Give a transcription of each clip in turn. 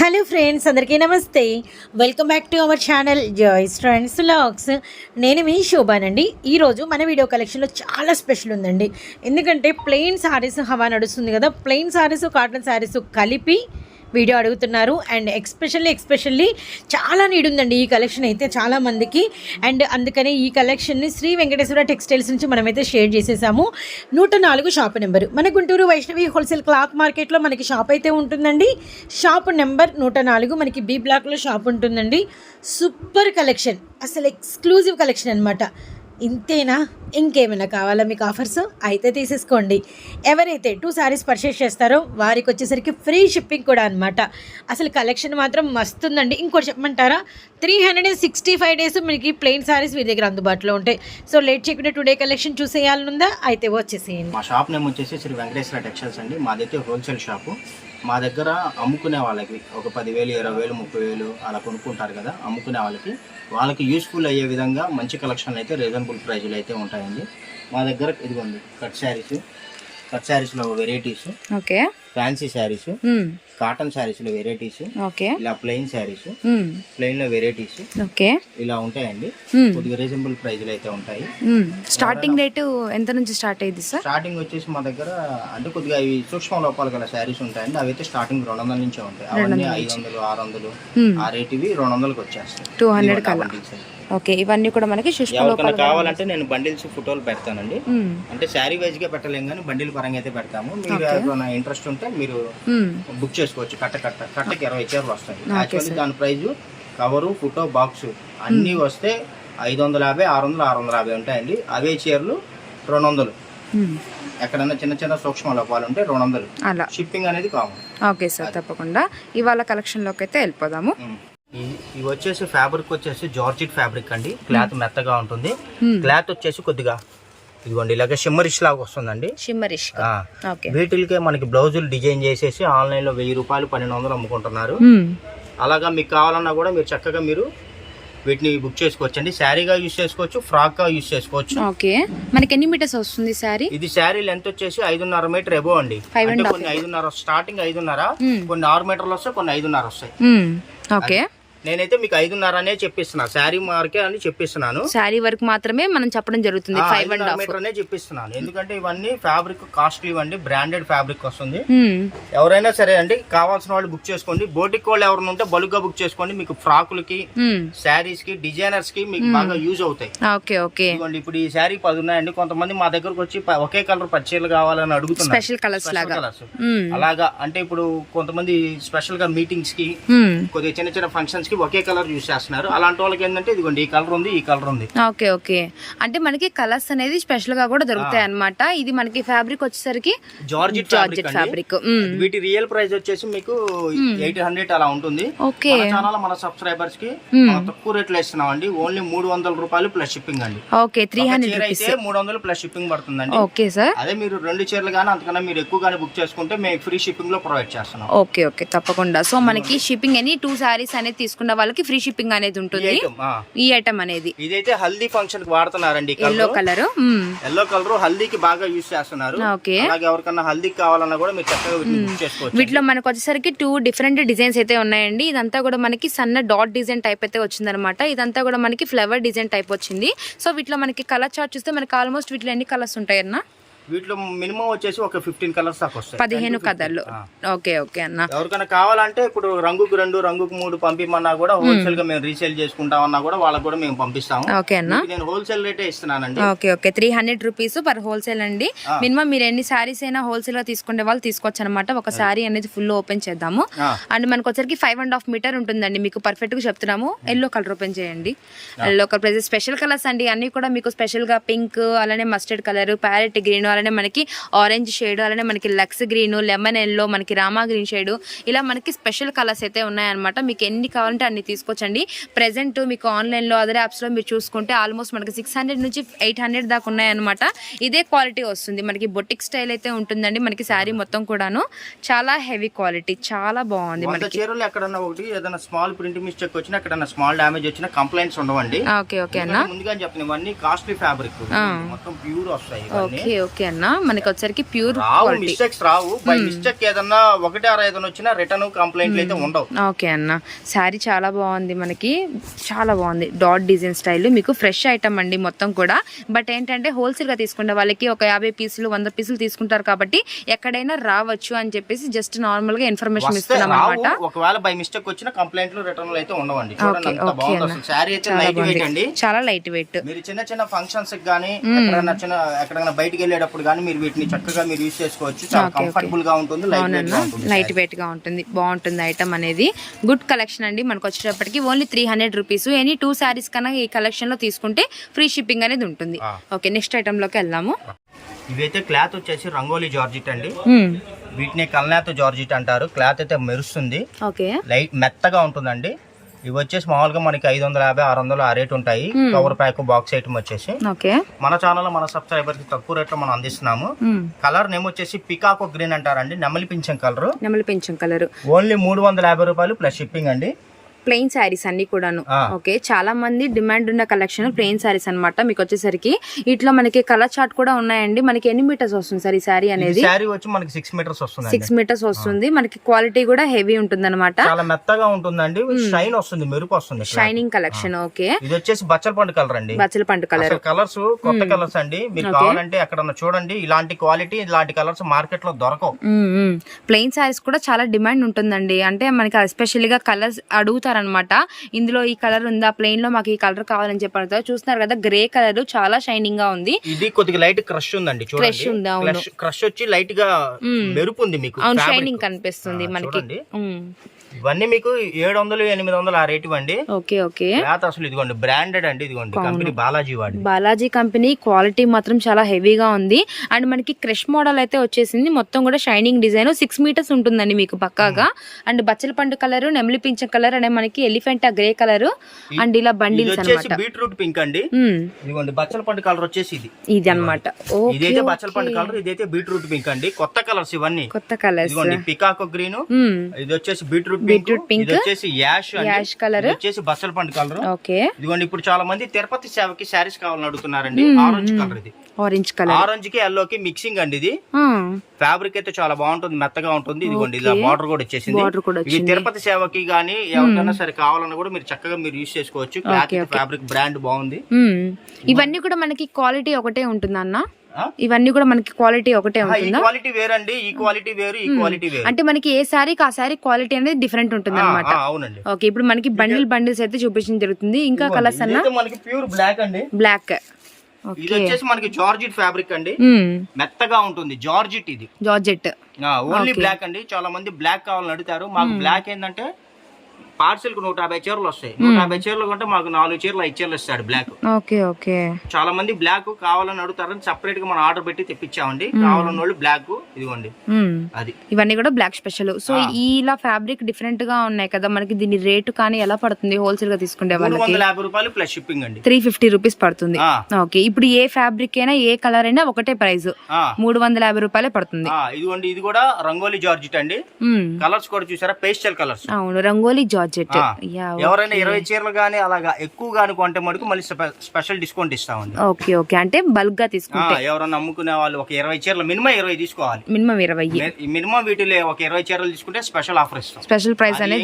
Hello friends అందరికీ నమస్తే. Welcome back to our channel Joy's friends vlogs నేను మీ శోభానండి. ఈరోజు మన వీడియో కలెక్షన్లో చాలా స్పెషల్ ఉందండి. ఎందుకంటే ప్లెయిన్ శారీస్ హవా నడుస్తుంది కదా ప్లెయిన్ సారీస్ కాటన్ సారీస్ కలిపి వీడియో అడుగుతున్నారు. అండ్ ఎక్స్పెషల్లీ ఎక్స్పెషల్లీ చాలా నీడ్ ఉందండి ఈ కలెక్షన్ అయితే చాలా మందికి. అండ్ అందుకనే ఈ కలెక్షన్ని శ్రీ వెంకటేశ్వర టెక్స్టైల్స్ నుంచి మనమైతే షేర్ చేసేసాము. నూట నాలుగు షాప్ నెంబర్. మన గుంటూరు వైష్ణవి హోల్సేల్ క్లాత్ మార్కెట్లో మనకి షాప్ అయితే ఉంటుందండి. షాప్ నెంబర్ నూట నాలుగు మనకి బి బ్లాక్లో షాప్ ఉంటుందండి. Super collection. అసలు ఎక్స్క్లూజివ్ కలెక్షన్ అనమాట ఇంతేనా? ఇంకేమైనా కావాలా మీకు ఆఫర్స్? అయితే తీసేసుకోండి. ఎవరైతే టూ శారీస్ పర్చేస్ చేస్తారో వారికి వచ్చేసరికి ఫ్రీ షిప్పింగ్ కూడా అనమాట అసలు కలెక్షన్ మాత్రం మస్తుందండి ఇంకోటి చెప్పమంటారా? Three hundred and sixty five days మనకి ప్లెయిన్ శారీస్ మీ దగ్గర అందుబాటులో ఉంటాయి. సో లేట్ చేయకుండా టుడే కలెక్షన్ చూసేయాలనుందా? అయితే వచ్చేసేయండి. మా షాప్ నేమ్ వచ్చేసి శ్రీ వెంకటేశ్వర టెక్స్టైల్స్ అండి. మాదైతే హోల్సేల్ షాపు మా దగ్గర అమ్ముకునే వాళ్ళకి ఒక పదివేలు ఇరవై వేలు ముప్పై వేలు అలా కొనుక్కుంటారు కదా అమ్ముకునే వాళ్ళకి. వాళ్ళకి యూస్ఫుల్ అయ్యే విధంగా మంచి కలెక్షన్ అయితే రీజనబుల్ ప్రైజ్లు అయితే ఉంటాయండి. మా దగ్గర ఇదిగోండి కట్ శారీస్ కట్ శారీస్లో varieties okay. Fancy saris cotton శారీస్లో వెరైటీస్ ఓకే ఇలా ప్లెయిన్ శారీస్ ప్లెయిన్లో వెరైటీస్ ఓకే ఇలా ఉంటాయండి. కొద్దిగా రీజనబుల్ ప్రైజ్లు అయితే ఉంటాయి. స్టార్టింగ్ రేటు ఎంత నుంచి స్టార్ట్ అయ్యింది సార్ స్టార్టింగ్ వచ్చేసి మా దగ్గర అంటే కొద్దిగా ఇవి సూక్ష్మ లోపాలు గల శారీస్ ఉంటాయండి. అవి అయితే స్టార్టింగ్ రెండు వందల నుంచే ఉంటాయి. అవన్నీ ఐదు వందలు ఆరు వందలు ఆ రేట్ ఇవి రెండు వందలకి వచ్చేస్తాయి. టూ హండ్రెడ్ కల్లా. అవి. ఓకే ఇవన్నీ కూడా మనకి శుష్క ఎవరికైనా కావాలంటే నేను బండిల్స్ ఫోటోలు పెడతానండి. అంటే శారీ వైజ్గా పెట్టలేం కానీ బండిల్ పరంగా అయితే పెడతాము. మీరు ఏమైనా ఇంట్రెస్ట్ ఉంటే మీరు బుక్ చేసుకోవచ్చు కట్ట కట్ట కట్టకి ఇరవై చీరలు వస్తాయి. యాక్చువల్లీ దాని ప్రైస్ కవరు ఫోటో బాక్స్ అన్నీ వస్తే ఐదు వందల యాభై ఆరు వందలు ఆరు వందల యాభై ఉంటాయండి. అవే చీరలు రెండు వందలు ఎక్కడైనా చిన్న చిన్న సూక్ష్మ లోపాలు ఉంటే రెండు వందలు షిప్పింగ్ అనేది కామన్. ఓకే సార్ తప్పకుండా. ఇవాళ కలెక్షన్లోకి అయితే వెళ్ళిపోదాము. ఇవి వచ్చేసి ఫ్యాబ్రిక్ వచ్చేసి జార్జిట్ ఫ్యాబ్రిక్ అండి. క్లాత్ మెత్తగా ఉంటుంది. క్లాత్ వచ్చేసి కొద్దిగా ఇదిగోండి ఇలాగ షిమ్మరిష్ లాగా వస్తుందండి. షిమ్మరిష్ వీటికే మనకి బ్లౌజులు డిజైన్ చేసేసి ఆన్లైన్లో వెయ్యి రూపాయలు పన్నెండు వందలు అమ్ముకుంటున్నారు. అలాగా మీకు కావాలన్నా కూడా మీరు చక్కగా మీరు వీటిని బుక్ చేసుకోవచ్చు అండి శారీగా యూస్ చేసుకోవచ్చు ఫ్రాక్గా యూస్ చేసుకోవచ్చు. ఓకే మనకి ఎన్ని మీటర్స్ వస్తుంది సారీ ఇది శారీ లెంత్ వచ్చేసి ఐదున్నర మీటర్ ఎబో అండి. కొన్ని ఐదున్నర స్టార్టింగ్ ఐదున్నర కొన్ని ఆరు మీటర్లు వస్తాయి కొన్ని ఐదున్నర వస్తాయి. ఓకే నేనైతే మీకు ఐదున్నర అనే చెప్పిస్తున్నా. శారీ మార్కే అని చెప్పిస్తున్నాను. శారీ వరకు మాత్రమే మనం చెప్పడం జరుగుతుంది. ఫైవ్ అండ్ హాఫ్ మీటర్ అనే చెప్పిస్తున్నాను. ఎందుకంటే ఇవన్నీ ఫ్యాబ్రిక్ కాస్ట్లీ అండి బ్రాండెడ్ ఫ్యాబ్రిక్ వస్తుంది. ఎవరైనా సరే అండి కావాల్సిన వాళ్ళు బుక్ చేసుకోండి. బోటిక్ వాళ్ళు ఎవరైనా ఉంటే బల్క్గా బుక్ చేసుకోండి. మీకు ఫ్రాకులకి శారీస్కి డిజైనర్స్కి మీకు బాగా యూజ్ అవుతాయి. ఓకే ఓకే ఇదిగోండి ఇప్పుడు ఈ శారీ పది ఉన్నాయండి కొంతమంది మా దగ్గరకు వచ్చి ఒకే కలర్ పచ్చీలు కావాలని అడుగుతున్నారు. స్పెషల్ కలర్స్ అలాగా అంటే ఇప్పుడు కొంతమంది స్పెషల్గా మీటింగ్స్కి కొద్దిగా చిన్న చిన్న ఫంక్షన్స్ కి ఒకే కలర్ యూస్ చేస్తున్నారు. అలాంటి వాళ్ళకి ఏంటంటే ఇదిగోండి ఈ కలర్ ఉంది ఈ కలర్ ఉంది. Okay okay. అంటే మనకి కలర్స్ అనేది స్పెషల్గా కూడా దొరుకుతాయి అన్నమాట. ఇది మనకి ఫ్యాబ్రిక్ వచ్చేసరికి జార్జిట్ జార్జెట్ ఫ్యాబ్రిక్ వీటి రియల్ ప్రైస్ వచ్చేసి మీకు ఎయిట్ హండ్రెడ్ అలా ఉంటుంది. ఓకే. మన ఛానల్ మన సబ్స్క్రైబర్స్కి తక్కువ రేట్లో ఇస్తున్నాం అండి ఓన్లీ మూడు వందల రూపాయలు ప్లస్ షిప్పింగ్ అండి. ఓకే త్రీ హండ్రెడ్ అయితే మూడు వందలు ప్లస్ షిప్పింగ్ పడుతుందండి. Okay sir. అదే మీరు రెండు చీరలు కానీ అంతకన్నా మీరు ఎక్కువ కానీ బుక్ చేసుకుంటే మేము ఫ్రీ షిప్పింగ్లో ప్రొవైడ్ చేస్తున్నాం. Okay okay. తప్పకుండా. సో మనకి షిప్పింగ్ అని టూ సారీస్ అనేది తీసుకున్న వాళ్ళకి ఫ్రీ షిప్పింగ్ అనేది ఉంటుంది. ఈ ఐటమ్ అనేది. ఇదైతే హల్దీ ఫంక్షన్కి వాడుతున్నారండి ఎల్లో కలర్. ఎల్లో కలర్ హల్దీకి బాగా యూస్ చేస్తున్నారు. ఓకే. ఎవరికన్నా హల్దీకి కావాలన్నా కూడా మీరు చక్కగా చేసుకోవచ్చు. వీటిలో మనకు వచ్చేసరికి టూ డిఫరెంట్ డిజైన్స్ అయితే ఉన్నాయండి. ఇదంతా కూడా మనకి సన్న డాట్ డిజైన్ టైప్ అయితే వచ్చిందనమాట. ఇదంతా కూడా మనకి ఫ్లవర్ డిజైన్ టైప్ వచ్చింది. సో వీటిలో మనకి కలర్ చార్ట్ చూస్తే మనకి ఆల్మోస్ట్ వీటిలో ఎన్ని కలర్స్ ఉంటాయన్న? వీటిలో మినిమం వచ్చేసి ఒక ఫిఫ్టీన్ కలర్స్ దాకా వస్తాయి. పదిహేను 10 to 15. కలర్లు ఆ. ఓకే ఓకే అన్న. ఎవరికైనా కావాలంటే ఇప్పుడు రంగుకు రెండు రంగుకు మూడు పంపిమన్నా కూడా హోల్సేల్గా మేము రీసేల్ చేసుకుంటామన్నా కూడా వాళ్ళకి కూడా మేము పంపిస్తాము. ఓకే అన్న. నేను హోల్సేల్ రేటే ఇస్తున్నానండి. Okay okay. Three hundred rupees per wholesale అండి. మినిమం మీరు ఎన్ని శారీస్ అయినా హోల్సేల్గా తీసుకునే వాళ్ళు తీసుకోవచ్చు అనమాట ఒక శారీ అనేది ఫుల్ ఓపెన్ చేద్దాము. అండ్ మనకు వచ్చరికి ఫైవ్ అండ్ హాఫ్ మీటర్ ఉంటుందండి. మీకు పర్ఫెక్ట్గా చెప్తున్నాము. ఎల్లో కలర్ ఓపెన్ చేయండి. ఎల్లో కలర్ స్పెషల్ కలర్స్ అండి. అన్ని కూడా మీకు స్పెషల్గా పింక్ అలానే మస్టర్డ్ కలర్ ప్యారెట్ గ్రీన్ అలానే మనకి ఆరెంజ్ షేడ్ అలానే మనకి లక్స్ గ్రీన్ లెమన్ ఎల్లో మనకి రామా గ్రీన్ షేడ్ ఇలా మనకి స్పెషల్ కలర్స్ అయితే ఉన్నాయన్నమాట. మీకు ఎన్ని కావాలంటే అన్ని తీసుకోవచ్చండి ప్రెసెంట్ మీకు ఆన్లైన్లో అదర్ యాప్స్లో మీరు చూసుకుంటే ఆల్మోస్ట్ మనకి సిక్స్ హండ్రెడ్ నుంచి ఎయిట్ హండ్రెడ్ దాకా ఉన్నాయన్నమాట. ఇదే క్వాలిటీ వస్తుంది. మనకి బొటిక్ స్టైల్ అయితే ఉంటుందండి. మనకి శారీ మొత్తం కూడాను. చాలా హెవీ క్వాలిటీ చాలా బాగుంది మనకి. చీరలు ఎక్కడన్నా ఒకటి ఏదైనా స్మాల్ ప్రింట్ మిస్టేక్ వచ్చినా ఎక్కడన్నా స్మాల్ డ్యామేజ్ వచ్చినా కంప్లైంట్స్ ఉండవండి. ఓకే ఓకే అన్న. ముందుగా ఇవన్నీ కాస్ట్లీ ఫ్యాబ్రిక్ మొత్తం ప్యూర్ వస్తాయి ఓకే ఓకే అన్న మనకి వచ్చరికి ప్యూర్ రావు మిస్టేక్స్ రావు. బై మిస్టేక్ ఏదన్నా ఒకటి ఆరు ఏదైనా వచ్చినా రిటర్న్ కంప్లైంట్లు అయితే ఉండవు. ఓకే అన్న. శారీ చాలా బాగుంది మనకి. చాలా బాగుంది. డాట్ డిజైన్ స్టైల్ మీకు ఫ్రెష్ ఐటమ్ అండి మొత్తం కూడా. బట్ ఏంటంటే హోల్సేల్గా తీసుకుంటే వాళ్ళకి ఒక యాభై పీసులు వంద పీసులు తీసుకుంటారు కాబట్టి ఎక్కడైనా రావచ్చు అని చెప్పేసి జస్ట్ నార్మల్గా ఇన్ఫర్మేషన్ ఇస్తున్నాం అనమాట ఒకవేళ బై మిస్టేక్ వచ్చిన కంప్లైంట్లు రిటర్న్లు అయితే ఉండవండి. శారీ అయితే చాలా లైట్ వెయిట్ బాగుంది. అండి. చాలా లైట్ వెయిట్ మీరు చిన్న చిన్న ఫంక్షన్స్ గానీ ఎక్కడైనా చిన్న ఎక్కడైనా బయటికి వెళ్ళేటప్పుడు గానీ మీరు వీటిని చక్కగా మీరు యూజ్ చేసుకోవచ్చు. చాలా కంఫర్టబుల్గా ఉంటుంది లైట్ వెయిట్గా ఉంటుంది బాగుంటుంది ఐటమ్ అనేది. గుడ్ కలెక్షన్ అండి మనకు వచ్చేటప్పటికి. Only three hundred rupees any two saris కన్నా ఈ కలెక్షన్లో తీసుకుంటే ఫ్రీ షిప్పింగ్ అనేది ఉంటుంది. ఓకే నెక్స్ట్ ఐటమ్లోకి వెళ్దాము. ఇవైతే క్లాత్ వచ్చేసి రంగోలీ జార్జిట్ అండి. మ్మ్. వీటిని కల్నాథ్ జార్జిట్ అంటారు. క్లాత్ అయితే మెరుస్తుంది. ఓకే. లైట్ మెత్తగా ఉంటుందండి. ఇవి వచ్చేసి మామూలుగా మనకి ఐదు వందల యాభై ఆరు వందలు ఆ రేట్ ఉంటాయి. కవర్ ప్యాక్ బాక్స్ ఐటమ్ వచ్చేసి. ఓకే. మన ఛానల్ మన సబ్స్క్రైబర్కి తక్కువ రేట్లో మనం అందిస్తున్నాము. కలర్ నేమ్ వచ్చేసి పికాకో గ్రీన్ అంటారండి. నెమలి పింఛం కలర్. నెమలి పెంచం కలర్. ఓన్లీ మూడు వందల యాభై రూపాయలు ప్లస్ షిప్పింగ్ అండి. ప్లెయిన్ శారీస్ అన్ని కూడాను. ఓకే చాలా మంది డిమాండ్ ఉన్న కలెక్షన్ ప్లెయిన్ శారీస్ అన్నమాట మీకు వచ్చేసరికి. ఇట్లా మనకి కలర్ చార్ట్ కూడా ఉన్నాయండి. మనకి ఎన్ని మీటర్స్ వస్తుంది సార్ ఈ శారీ అనేది? శారీ వచ్చి మనకి సిక్స్ మీటర్స్ వస్తుంది సిక్స్ మీటర్స్ వస్తుంది. మనకి క్వాలిటీ కూడా హెవీ ఉంటుంది చాలా మెత్తగా ఉంటుందండి. షైన్ వస్తుంది. మెరుపు వస్తుంది షైనింగ్ కలెక్షన్ ఓకే ఇది వచ్చేసి బచ్చల పండు కలర్ అండి. బచ్చల పండు కలర్ కలర్స్ కొత్త కలర్స్ అండి. మీరు కావాలంటే ఎక్కడన్నా చూడండి. ఇలాంటి క్వాలిటీ ఇలాంటి కలర్స్ మార్కెట్లో దొరకవు ప్లెయిన్ శారీస్ కూడా చాలా డిమాండ్ ఉంటుందండి. అంటే మనకి ఎస్పెషల్లీ గా కలర్స్ అడుగుతారనమాట ఇందులో ఈ కలర్ ఉందా? ప్లెయిన్లో మాకు ఈ కలర్ కావాలని చెప్పి అడుగుతారు. చూస్తున్నారు కదా గ్రే కలర్ చాలా షైనింగ్గా ఉంది. ఇది కొద్దిగా లైట్ క్రష్ ఉందండి Crush ఉందా? క్రష్ వచ్చి లైట్గా మెరుపు ఉంది మీకు. షైనింగ్ కనిపిస్తుంది మనకి. ఇవన్నీ మీకు ఏడు వందలు ఎనిమిది వందలు ఆ రేట్ ఇవ్వండి. Okay okay. లేత అసలు ఇదిగోండి బ్రాండెడ్ అండి ఇదిగోండి. కంపెనీ బాలాజీ వాడి. బాలాజీ కంపెనీ క్వాలిటీ మాత్రం చాలా హెవీగా ఉంది. అండ్ మనకి క్రష్ మోడల్ అయితే వచ్చేసింది. మొత్తం కూడా షైనింగ్ డిజైన్ సిక్స్ మీటర్స్ ఉంటుందండి మీకు పక్కాగా. అండ్ బచ్చల పండు కలర్ నెమలి పింఛ కలర్ అనే మనకి ఎలిఫెంట్ గ్రే కలర్ అండ్ ఇలా బండిల్స్ అనమాట బీట్రూట్ పింక్ అండి. ఇదిగోండి బచ్చల పండు కలర్ వచ్చేసి ఇది. ఇది అనమాట ఇదైతే బచ్చల పండు కలర్ ఇదైతే బీట్రూట్ పింక్ అండి. కొత్త కలర్స్ ఇవన్నీ. కొత్త కలర్స్. ఇదిగోండి పికాకో గ్రీన్. ఇది వచ్చేసి బీట్రూట్ పింక్ pink. ఇది వచ్చేసి యాష్. Ash colour. వచ్చేసి బచ్చల పండు కలర్. ఓకే. ఇదిగోండి ఇప్పుడు చాలా మంది తిరుపతి సేవకి శారీస్ కావాలని అడుగుతున్నారండి. ఆరెంజ్ కలర్ ఇది. Orange colour. ఆరెంజ్కి ఎల్లో కి మిక్సింగ్ అండి ఇది. ఫ్యాబ్రిక్ అయితే చాలా బాగుంటుంది మెత్తగా ఉంటుంది. ఇదిగోండి ఇలా బార్డర్ కూడా వచ్చేసింది. ఇది తిరుపతి సేవకి గానీ ఎవరికైనా సరే కావాలన్నా కూడా మీరు చక్కగా మీరు యూజ్ చేసుకోవచ్చు. క్లాత్ ఫ్యాబ్రిక్ బ్రాండ్ బాగుంది. ఇవన్నీ కూడా మనకి క్వాలిటీ ఒకటే ఉంటుంది అన్న? ఇవన్నీ కూడా మనకి క్వాలిటీ ఒకటే ఉంటుందా? క్వాలిటీ వేరండి ఈ క్వాలిటీ వేరు ఈ క్వాలిటీ వేరు. అంటే మనకి ఏ శారీకి ఆ శారీ క్వాలిటీ అనేది డిఫరెంట్ ఉంటుంది అనమాట అవునండి. ఓకే ఇప్పుడు మనకి బండిల్ బండిల్స్ అయితే చూపించడం జరుగుతుంది. ఇంకా కలర్స్ అన్న? మనకి ప్యూర్ బ్లాక్ అండి. బ్లాక్ ఇది వచ్చేసి మనకి జార్జిట్ ఫ్యాబ్రిక్ అండి. మెత్తగా ఉంటుంది. జార్జిట్ ఇది. జార్జెట్ ఓన్లీ బ్లాక్ అండి. చాలా మంది బ్లాక్ కావాలని అడుగుతారు. మాకు బ్లాక్ ఏంటంటే పార్సెల్కు నూట యాభై చీరలు వస్తాయి. నూట యాభై చీరలు కొంటే మాకు నాలుగు చీరలు ఐదు చీరలు ఇస్తాడు బ్లాక్. Okay okay. చాలా మంది బ్లాక్ కావాలని అడుగుతారని సపరేట్గా మనం ఆర్డర్ పెట్టి తెప్పించామండి. కావాలన్న వాళ్ళు బ్లాక్ ఇదిగోండి. అది. ఇవన్నీ కూడా బ్లాక్ స్పెషల్. సో ఇలా ఫ్యాబ్రిక్ డిఫరెంట్గా ఉన్నాయి కదా మనకి దీని రేటు కానీ ఎలా పడుతుంది? హోల్సేల్గా తీసుకునే మూడు వాళ్ళకి యాభై రూపాయలు ప్లస్ షిప్పింగ్ అండి. త్రీ ఫిఫ్టీ రూపీస్ పడుతుంది. ఓకే ఇప్పుడు ఏ ఫ్యాబ్రిక్ అయినా ఏ కలర్ అయినా ఒకటే ప్రైస్ మూడు వందల యాభై రూపాయలే పడుతుంది. ఇదిగోండి ఇది కూడా రంగోలీ జార్జిట్ అండి. కలర్స్ కూడా చూసారా? పేస్టల్ కలర్స్ అవును రంగోలీ జార్జెట్ యా ఎవరైనా ఇరవై చీరలు గానీ అలాగా ఎక్కువ గాని కొంటే మటుకు మళ్ళీ స్పె- స్పెషల్ డిస్కౌంట్ ఇస్తామండి. ఓకే ఓకే అంటే బల్క్గా తీసుకుంటే. ఎవరైనా అమ్ముకునే వాళ్ళు ఒక ఇరవై చీరలు మినిమం ఇరవై తీసుకోవాలి. మినిమం ఇరవై. మినిమం వీటిలో ఒక ఇరవై చీరలు తీసుకుంటే స్పెషల్ ఆఫర్ ఇస్తాం. స్పెషల్ ప్రైస్ అనేది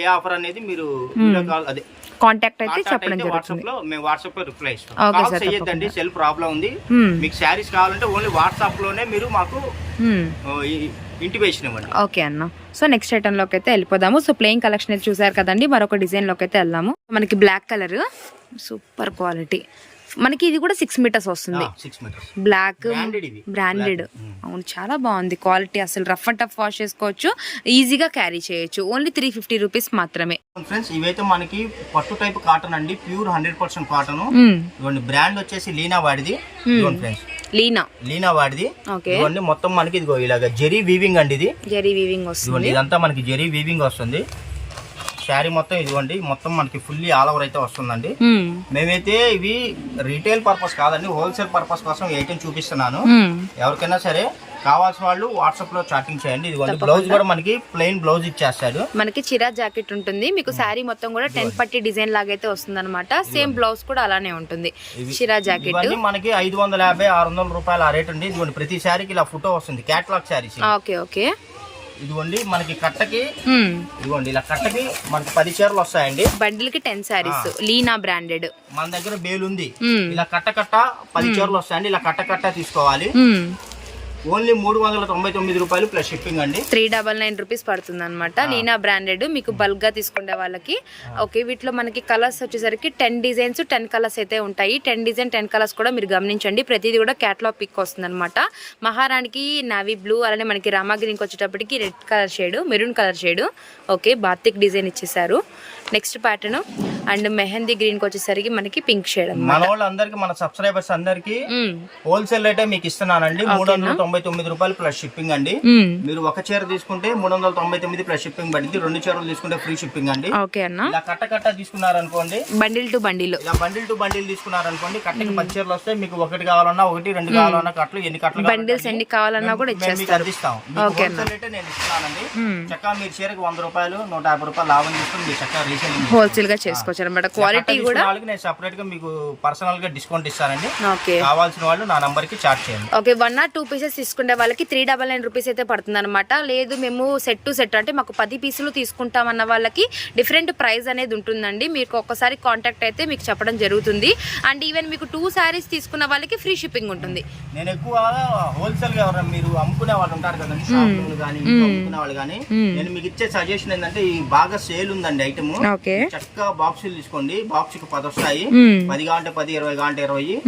ఏ ఆఫర్ అనేది మీరు కాల్ అదే. కాంటాక్ట్ అయితే చెప్పడం జరుగుతుంది. లో మేము వాట్సాప్లో రిప్లై ఇస్తాం. కాల్ చేయొద్దండి సెల్ ప్రాబ్లం ఉంది. మ్మ్. మీకు శారీస్ కావాలంటే ఓన్లీ వాట్సాప్లోనే మీరు మాకు మ్మ్. ఇంటిమేషన్ ఇవ్వండి ఓకే అన్న. సో నెక్స్ట్ ఐటమ్లోకి అయితే వెళ్ళిపోదాము. సో ప్లెయిన్ కలెక్షన్ అయితే చూసారు కదండి. మరొక డిజైన్లోకి అయితే వెళ్దాము. మనకి బ్లాక్ కలర్ సూపర్ క్వాలిటీ. మనకి ఇది కూడా సిక్స్ మీటర్స్ వస్తుంది. బ్లాక్ బ్రాండెడ్ బ్రాండెడ్ అవును చాలా బాగుంది. క్వాలిటీ అసలు రఫ్ అండ్ టఫ్ వాష్ చేసుకోవచ్చు. ఈజీగా క్యారీ చేయొచ్చు. ఓన్లీ త్రీ ఫిఫ్టీ రూపీస్ మాత్రమే. ఫ్రెండ్స్ ఇవైతే మనకి పట్టు టైప్ కాటన్ అండి. Pure hundred percent cotton brand వచ్చేసి లీనా వాడిది. ఫ్రెండ్స్ లీనా. లీనా వాడిది. ఓకే. మొత్తం మనకి ఇదిగో ఇలాగ జెరీ వీవింగ్ అండి ఇది. జెరీ వీవింగ్ వస్తుంది. ఇదంతా మనకి జెరీ వీవింగ్ వస్తుంది. శారీ మొత్తం ఇదిగోండి. మొత్తం మనకి ఫుల్లీ ఆల్ ఓవర్ అయితే వస్తుందండి. మ్మ్. మేమైతే ఇవి రీటైల్ పర్పస్ కాదండి హోల్సేల్ పర్పస్ కోసం ఐటమ్ చూపిస్తున్నాను. ఎవరికైనా సరే కావాల్సిన వాళ్ళు వాట్సాప్లో చాటింగ్ చేయండి. ఇదిగోండి బ్లౌజ్ కూడా మనకి ప్లెయిన్ బ్లౌజ్ ఇచ్చేస్తాడు. మనకి చిరా జాకెట్ ఉంటుంది. మీకు శారీ మొత్తం కూడా టెన్ పట్టి డిజైన్ లాగా అయితే వస్తుంది అనమాట సేమ్ బ్లౌజ్ కూడా అలానే ఉంటుంది. చిరా జాకెట్ మనకి ఐదు వందల యాభై ఆరు వందల రూపాయలు ఆ రేట్ అండి ఇదిగోండి ప్రతి శారీకి ఇలా ఫోటో వస్తుంది. Catalogue saris okay okay. ఇదిగోండి మనకి కట్టకి. ఇదిగోండి ఇలా కట్టకి మనకి పది చీరలు వస్తాయండి బండిల్కి టెన్ శారీస్ లీనా బ్రాండెడ్ మన దగ్గర బేల్ ఉంది. ఇలా కట్ట కట్ట పది చీరలు వస్తాయండి ఇలా కట్ట కట్ట తీసుకోవాలి. ఓన్లీ మూడు వందల తొంభై తొమ్మిది రూపాయలు ప్లస్ షిప్పింగ్ అండి. త్రీ డబల్ నైన్ రూపీస్ పడుతుంది అనమాట లీనా బ్రాండెడ్ మీకు బల్క్గా తీసుకునే వాళ్ళకి. ఓకే వీటిలో మనకి కలర్స్ వచ్చేసరికి టెన్ డిజైన్స్ టెన్ కలర్స్ అయితే ఉంటాయి. టెన్ డిజైన్ టెన్ కలర్స్ కూడా మీరు గమనించండి. ప్రతిదీ కూడా క్యాట్లాగ్ పిక్ వస్తుంది అనమాట మహారాణికి నావీ బ్లూ అలానే మనకి రామాగ్రీన్కి వచ్చేటప్పటికి red colour shade maroon colour shade okay batik design ఇచ్చేసారు నెక్స్ట్ ప్యాటర్న్ అండ్ మెహందీ గ్రీన్కి వచ్చేసరికి మనకి పింక్ షేడ్ మన వాళ్ళందరికి మన సబ్స్క్రైబర్స్ అందరికి హోల్సేల్ రేటే మీకు ఇస్తున్నానండి. మూడు వందల తొంభై తొమ్మిది రూపాయలు ప్లస్ షిప్పింగ్ అండి. మీరు ఒక చీర తీసుకుంటే మూడు వందల తొంభై తొమ్మిది ప్లస్ షిప్పింగ్ పడింది. రెండు చీరలు తీసుకుంటే ఫ్రీ షిప్పింగ్ అండి. ఓకే అన్న. ఇలా కట్ట కట్ట తీసుకున్నారనుకోండి. Bundle to bundle. ఇలా బండిల్ టు బండిల్ తీసుకున్నారనుకోండి కట్టకి పది చీరలు వస్తే మీకు ఒకటి కావాలన్నా ఒకటి రెండు కావాలన్నా కట్టలు ఎన్ని కట్టలు బండిల్స్ ఎన్ని కావాలన్నా కూడా హోల్సేల్ రేటే నేను ఇస్తున్నానండి. చక్కగా మీరు చీరకి వంద రూపాయలు నూట యాభై రూపాయలు లాభం తీసుకుని మీరు చక్కగా హోల్సేల్గా చేసుకోవచ్చు అనమాట క్వాలిటీ కూడా నేను సెపరేట్గా మీకు పర్సనల్గా డిస్కౌంట్ ఇస్తానండి. కావాల్సిన వాళ్ళు నా నంబర్కి చార్జ్ చేయండి. Okay one or two pieces తీసుకునే వాళ్ళకి త్రీ డబల్ నైన్ రూపీస్ అయితే పడుతుంది అనమాట లేదు మేము సెట్ టు సెట్ అంటే మాకు పది పీసులు తీసుకుంటామన్న వాళ్ళకి డిఫరెంట్ ప్రైస్ అనేది ఉంటుందండి. మీకు ఒక్కసారి కాంటాక్ట్ అయితే మీకు చెప్పడం జరుగుతుంది. అండ్ ఈవెన్ మీకు టూ శారీస్ తీసుకున్న వాళ్ళకి ఫ్రీ షిప్పింగ్ ఉంటుంది. నేను ఎక్కువ హోల్సేల్గా మీరు అమ్ముకునే వాళ్ళు ఉంటారు కదండి షాపులు కానీ అమ్ముకునే వాళ్ళు కానీ నేను మీకు ఇచ్చే సజెషన్ ఏంటంటే ఈ బాగా సేల్ ఉందండి ఐటమ్. ఓకే. చక్కగా బాక్సులు తీసుకోండి. బాక్స్కి పది వస్తాయి. పది కావంటే పది ఇరవై కావంటే ఇరవై.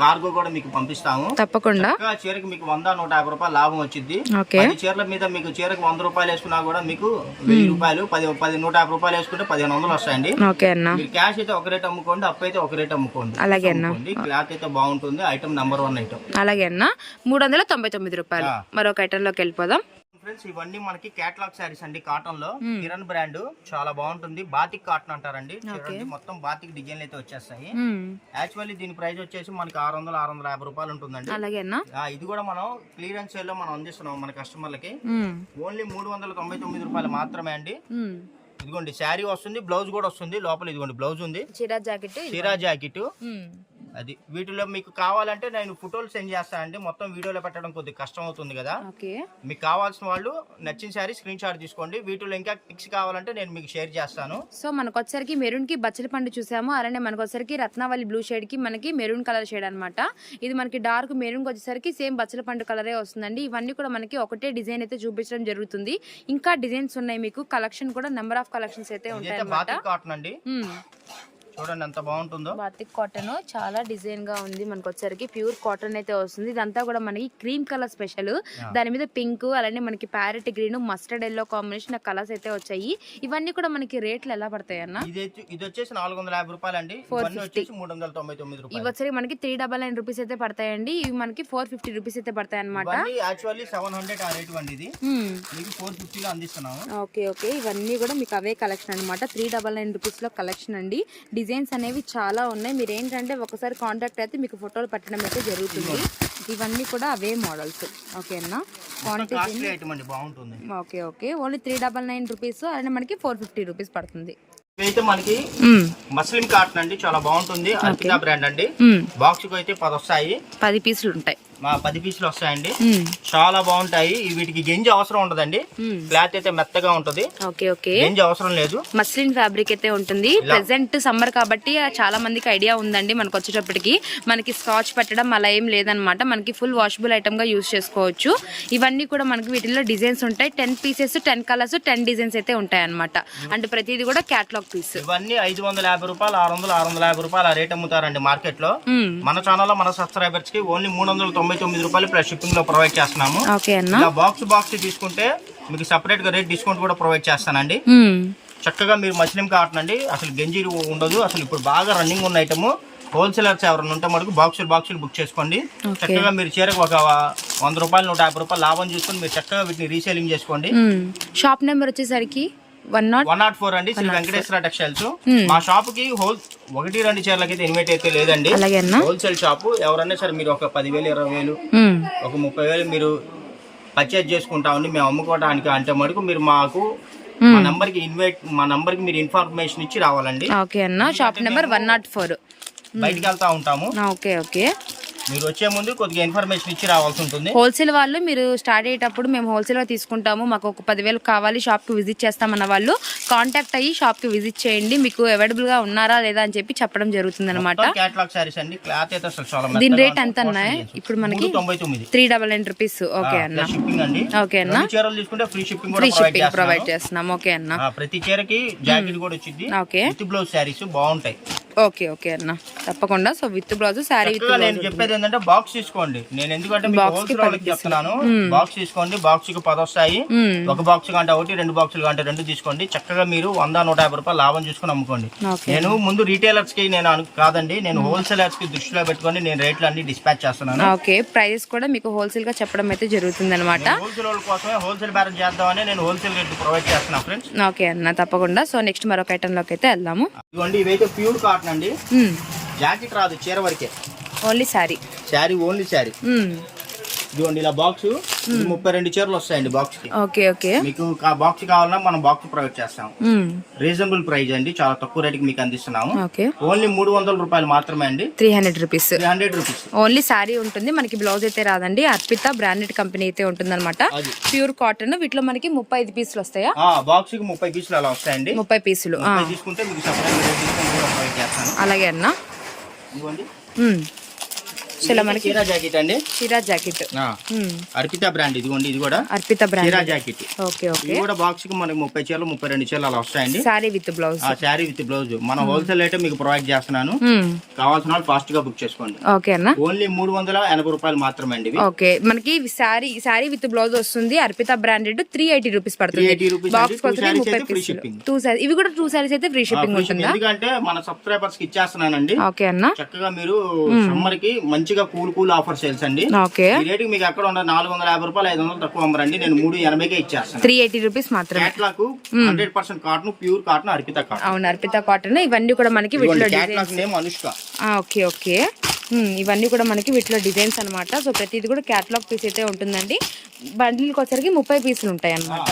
కార్గో కూడా మీకు పంపిస్తాము. తప్పకుండా. చీరకి మీకు వంద నూట యాభై రూపాయలు లాభం వచ్చింది పది చీరల మీద మీకు చీరకు వంద రూపాయలు వేసుకున్నా కూడా మీకు వెయ్యి రూపాయలు పది పది నూట యాభై రూపాయలు వేసుకుంటే పదిహేను వందలు వస్తాయండి. ఓకే అన్న. మీరు క్యాష్ అయితే ఒక రేట్ అమ్ముకోండి అప్పు అయితే ఒక రేట్ అమ్ముకోండి. అలాగే అన్న. క్లాత్ అయితే బాగుంటుంది. ఐటమ్ నెంబర్ వన్ ఐటమ్ అలాగే అన్న. మూడు వందల తొంభై తొమ్మిది రూపాయలు. మరొక ఐటెంలోకి వెళ్ళిపోదాం. ఫ్రెండ్స్ ఇవన్నీ మనకి కేటలాగ్ శారీస్ అండి కాటన్లో. కిరణ్ బ్రాండ్ చాలా బాగుంటుంది. బాతిక్ కాటన్ అంటారండి. చూడండి మొత్తం బాతిక్ డిజైన్లు అయితే వచ్చేస్తాయి. యాక్చువల్లీ దీని ప్రైస్ వచ్చేసి మనకి ఆరు వందల ఆరు వందల యాభై రూపాయలు ఉంటుందండి. ఇది కూడా మనం క్లియరెన్స్ సేల్లో మనం అందిస్తున్నాం మన కస్టమర్లకి. ఓన్లీ మూడు వందల తొంభై తొమ్మిది రూపాయలు మాత్రమే అండి. ఇదిగోండి శారీ వస్తుంది బ్లౌజ్ కూడా వస్తుంది. లోపల ఇదిగోండి బ్లౌజ్ ఉంది. చీరా జాకెట్ చీరా జాకెట్. అది వీటిలో మీకు కావాలంటే నేను ఫోటోలు సెండ్ చేస్తానండి మొత్తం వీడియోలో పెట్టడం కొద్దిగా కష్టం అవుతుంది కదా. ఓకే. మీకు కావాల్సిన వాళ్ళు నచ్చిన శారీ స్క్రీన్ షాట్ తీసుకోండి. వీటిలో ఇంకా పిక్స్ కావాలంటే నేను మీకు షేర్ చేస్తాను. సో మనకు వచ్చరికి మెరూన్కి బచ్చల పండు చూసాము. అలానే మనకు వచ్చరికి రత్నావళి బ్లూ షేడ్కి మనకి మెరూన్ కలర్ షేడ్ అన్నమాట. ఇది మనకి డార్క్ మెరూన్ వచ్చేసరికి సేమ్ బచ్చల పండు కలరే వస్తుందండి. ఇవన్నీ కూడా మనకి ఒకటే డిజైన్ అయితే చూపించడం జరుగుతుంది. ఇంకా డిజైన్స్ ఉన్నాయి మీకు. కలెక్షన్ కూడా నెంబర్ ఆఫ్ కలెక్షన్స్ అయితే ఉంటాయి కాటన్ అండి. చూడండి ఎంత బాగుంటుందో. బాతిక్ కాటన్ చాలా డిజైన్గా ఉంది మనకు వచ్చరికి ప్యూర్ కాటన్ అయితే వస్తుంది. ఇదంతా కూడా మనకి క్రీమ్ కలర్ స్పెషల్ దాని మీద పింక్ అలానే మనకి parrot green mustard yellow combination colours అయితే వచ్చాయి. ఇవన్నీ కూడా మనకి రేట్లు ఎలా పడతాయి అన్న? ఇది వచ్చి- ఇది వచ్చేసి నాలుగు వందల యాభై రూపాయలు అండి ఇవన్నీ వచ్చేసి మూడు వందల తొంభై తొమ్మిది ఇవి వచ్చరికి మనకి త్రీ డబల్ నైన్ రూపీస్ అయితే పడతాయండి. ఇవి మనకి ఫోర్ ఫిఫ్టీ రూపీస్ అయితే పడతాయి అనమాట యాక్చువల్లీ సెవెన్ హండ్రెడ్ ఆ రేట్ అండి ఇది. మీకు ఫోర్ ఫిఫ్టీలో అందిస్తున్నాము. Okay okay. ఇవన్నీ కూడా మీకు అవే కలెక్షన్ అనమాట త్రీ డబల్ నైన్ రూపీస్లో కలెక్షన్ అండి. డిజైన్స్ అనేవి చాలా ఉన్నాయి. మీరు ఏంటంటే ఒకసారి కాంటాక్ట్ అయితే మీకు ఫోటోలు పెట్టడం అయితే జరుగుతుంది. ఇవన్నీ కూడా అవే మోడల్స్. ఓకే అన్న quantity okay okay. Only three double nine rupees అలానే మనకి ఫోర్ ఫిఫ్టీ రూపీస్ పడుతుంది. ఇదైతే మనకి మస్లిం కాటన్ అండి చాలా బాగుంటుంది. అర్పితా బ్రాండ్ అండి. బాక్స్ అయితే పది వస్తాయి. పది పీసులు ఉంటాయి. మా పది పీసులు వస్తాయండి. చాలా బాగుంటాయి. వీటికి గెంజి అవసరం ఉండదండి. క్లాత్ అయితే మెత్తగా ఉంటది. Okay okay. గెంజి అవసరం లేదు. మస్లిన్ ఫ్యాబ్రిక్ అయితే ఉంటుంది. ప్రెసెంట్ సమ్మర్ కాబట్టి చాలా మందికి ఐడియా ఉందండి మనకు వచ్చేటప్పటికి. మనకి స్కాచ్ పెట్టడం అలా ఏం లేదనమాట. మనకి ఫుల్ వాషబుల్ ఐటమ్గా యూస్ చేసుకోవచ్చు. ఇవన్నీ కూడా మనకి వీటిలో డిజైన్స్ ఉంటాయి. Ten pieces ten colours ten designs అయితే ఉంటాయి అనమాట అండ్ ప్రతిదీ కూడా క్యాట్లాగ్ పీస్. ఇవన్నీ ఐదు వందల యాభై రూపాయలు ఆరు వందలు ఆరు వందల యాభై రూపాయలు ఆ రేట్ అమ్ముతారండి మార్కెట్లో మన ఛానల్లో మన సబ్స్క్రైబర్స్కి ఓన్లీ మూడు వందల తొంభై తొమ్మిది రూపాయలు ప్లస్ షిప్పింగ్లో ప్రొవైడ్ చేస్తున్నాము. ఇలా బాక్స్ బాక్స్ తీసుకుంటే మీకు సపరేట్గా రేట్ డిస్కౌంట్ కూడా ప్రొవైడ్ చేస్తానండి. చక్కగా మీరు మస్లిం కాటన్ అండి అసలు గంజి ఉండదు అసలు ఇప్పుడు బాగా రన్నింగ్ ఉన్న ఐటమ్ హోల్సేలర్స్ ఎవరైనా ఉంటే మటుకు బాక్సులు బాక్సులు బుక్ చేసుకోండి. చక్కగా మీరు చీరకు ఒక వంద రూపాయలు నూట యాభై రూపాయలు లాభం చూసుకొని మీరు చక్కగా వీటిని రీసేలింగ్ చేసుకోండి. షాప్ నెంబర్ వచ్చేసరికి one naught one naught four అండి. శ్రీ వెంకటేశ్వర టెక్స్టైల్స్ మా షాప్కి హోల్ ఒకటి రెండు చీరలకి అయితే ఇన్వైట్ అయితే లేదండి హోల్సేల్ షాప్ ఎవరన్నా సరే మీరు ఒక పదివేలు ఇరవై వేలు మ్మ్. ఒక ముప్పై వేలు మీరు పర్చేజ్ చేసుకుంటామండి మేము అమ్ముకోవడానికి అంటే మటుకు మీరు మాకు మా నంబర్కి ఇన్వైట్ మా నంబర్కి మీరు ఇన్ఫర్మేషన్ ఇచ్చి రావాలండి. ఓకే అన్న. Shop number one naught four బయటికి వెళ్తా ఉంటాము. ఓకే ఓకే మీరు వచ్చే ముందు కొద్దిగా ఇన్ఫర్మేషన్ ఇచ్చి రావాల్సి ఉంటుంది. హోల్సేల్ వాళ్ళు మీరు స్టార్ట్ అయ్యేటప్పుడు మేము హోల్సేల్గా తీసుకుంటాము. మాకు ఒక పదివేలు కావాలి షాప్కి విజిట్ చేస్తామన్న వాళ్ళు కాంటాక్ట్ అయ్యి షాప్కి విజిట్ చేయండి. మీకు అవైలబుల్గా ఉన్నారా లేదా అని చెప్పి చెప్పడం జరుగుతుంది అనమాట క్యాటలాగ్ సారీస్ అండి. క్లాత్ అయితే అసలు చాలా దీని రేట్ ఎంత అన్నాయి? ఇప్పుడు మనకి three double nine rupees okay అన్న. షిప్పింగ్ అండి. ఓకే అన్న. రెండు చీరలు తీసుకుంటే free shipping free provide shipping provide చేస్తున్నాం. ఓకే అన్న. ప్రతి చీరకి జాకెట్ కూడా వచ్చింది. ఓకే బ్లౌజ్ బాగుంటాయి. ఓకే ఓకే అన్న. తప్పకుండా. సో విత్ బ్లౌజ్ శారీ నేను చెప్పేది ఏంటంటే బాక్స్ తీసుకోండి. నేను ఎందుకంటే మీకు హోల్సేల్ చెప్తున్నాను. బాక్స్ తీసుకోండి. బాక్స్కి పది వస్తాయి. ఒక బాక్స్ కంటే ఒకటి రెండు బాక్సులు కంటే రెండు తీసుకోండి. చక్కగా మీరు వంద నూట యాభై రూపాయలు లాభం చూసుకొని అమ్ముకోండి. నేను ముందు రీటైలర్స్కి నేను కాదండి నేను హోల్సేలర్స్కి దృష్టిలో పెట్టుకొని నేను రేట్లు అన్ని డిస్పాచ్ చేస్తున్నాను. ఓకే. ప్రైజెస్ కూడా మీకు హోల్సేల్గా చెప్పడం అయితే జరుగుతుంది అనమాట హోల్సేల్ కోసమే హోల్సేల్ బ్యాలెన్స్ చేద్దామని నేను హోల్సేల్ రేట్ ప్రొవైడ్ చేస్తున్నాను ఫ్రెండ్స్ ఓకే అన్న తప్పకుండా. సో నెక్స్ట్ మరొక ఐటమ్లోకి అయితే వెళ్దాము. ఇవైతే ప్యూర్ కాటన్ అండి జాకెట్ రాదు చీర వరకే. ఓన్లీ శారీ. శారీ ఓన్లీ శారీ. ఇదిగోండి ఇలా బాక్స్. ముప్పై రెండు చీరలు వస్తాయండి బాక్స్కి ఓకే ఓకే. మీకు బాక్స్ కావాలన్నా మనం బాక్స్ ప్రొవైడ్ చేస్తాం. రీజనబుల్ ప్రైస్ అండి చాలా తక్కువ రేటుకి మీకు అందిస్తున్నాము. ఓకే. ఓన్లీ మూడు వందల రూపాయలు మాత్రమే అండి. Three hundred rupees. Three hundred rupees. Only sari ఉంటుంది మనకి బ్లౌజ్ అయితే రాదండి. అర్పిత బ్రాండెడ్ కంపెనీ అయితే ఉంటుంది అనమాట ప్యూర్ కాటన్ వీటిలో మనకి ముప్పై ఐదు పీసులు వస్తాయా? ఆ బాక్స్కి ముప్పై పీసులు అలా వస్తాయండి. ముప్పై పీసులు తీసుకుంటే మీకు అలాగే అన్న. ఇదిగోండి. మనకి చీరా జాకెట్ అండి? చీరా జాకెట్. అర్పిత బ్రాండ్ ఇదిగోండి ఇది కూడా అర్పిత చీరా బ్రాండ్ జాకెట్. Okay okay. ఇది కూడా బాక్స్కి మనకి ముప్పై చీరలు ముప్పై రెండు చీరలు అలా వస్తాయండి. Sari with blouse. Sari with blouse. మన హోల్సేల్ అయితే మీకు ప్రొవైడ్ చేస్తున్నాను. కావాల్సిన వాళ్ళు ఫాస్ట్గా బుక్ చేసుకోండి. ఓకే అన్న. ఓన్లీ మూడు వందల ఎనభై రూపాయలు మాత్రమే అండి ఓకే. మనకి శారీ శారీ విత్ బ్లౌజ్ వస్తుంది. Arpita branded three eighty rupees పడుతుంది. 380 rupees బాక్స్ అండి. Two వచ్చి sarees ముప్పై అయితే free పీసులు. shipping. టూ సారీ ఇవి కూడా టూ సారీస్ అయితే ఫ్రీ షిప్పింగ్. ఉంటుందా? ఎందుకంటే మన సబ్స్క్రైబర్స్కి ఇచ్చేస్తున్నానండి. ఓకే అన్న. చక్కగా మీరు సమ్మర్కి మంచిగా కూల్ కూల్ ఆఫర్ సేల్స్ అండి. ఓకే. ఈ రేటుకి మీకు ఎక్కడ ఉండదు. నాలుగు వందల యాభై రూపాయలు ఐదు వందలు తక్కువ అమ్మరండి. నేను మూడు ఎనభైకే ఇచ్చేస్తాను. త్రీ ఎయిటీ రూపీస్ మాత్రమే. Catalogue hundred percent cotton pure cotton Arpita cotton. అవును అర్పిత కాటన్. ఇవన్నీ కూడా మనకి వీటిలో designs. Catalogue name Anushka. Okay okay. ఇవన్నీ కూడా మనకి వీటిలో డిజైన్స్ అన్నమాట. సో ప్రతిది కూడా క్యాటలాగ్ పీస్ అయితే ఉంటుందండి. బండిల్కి వచ్చరికి ముప్పై పీసులు ఉంటాయి అన్నమాట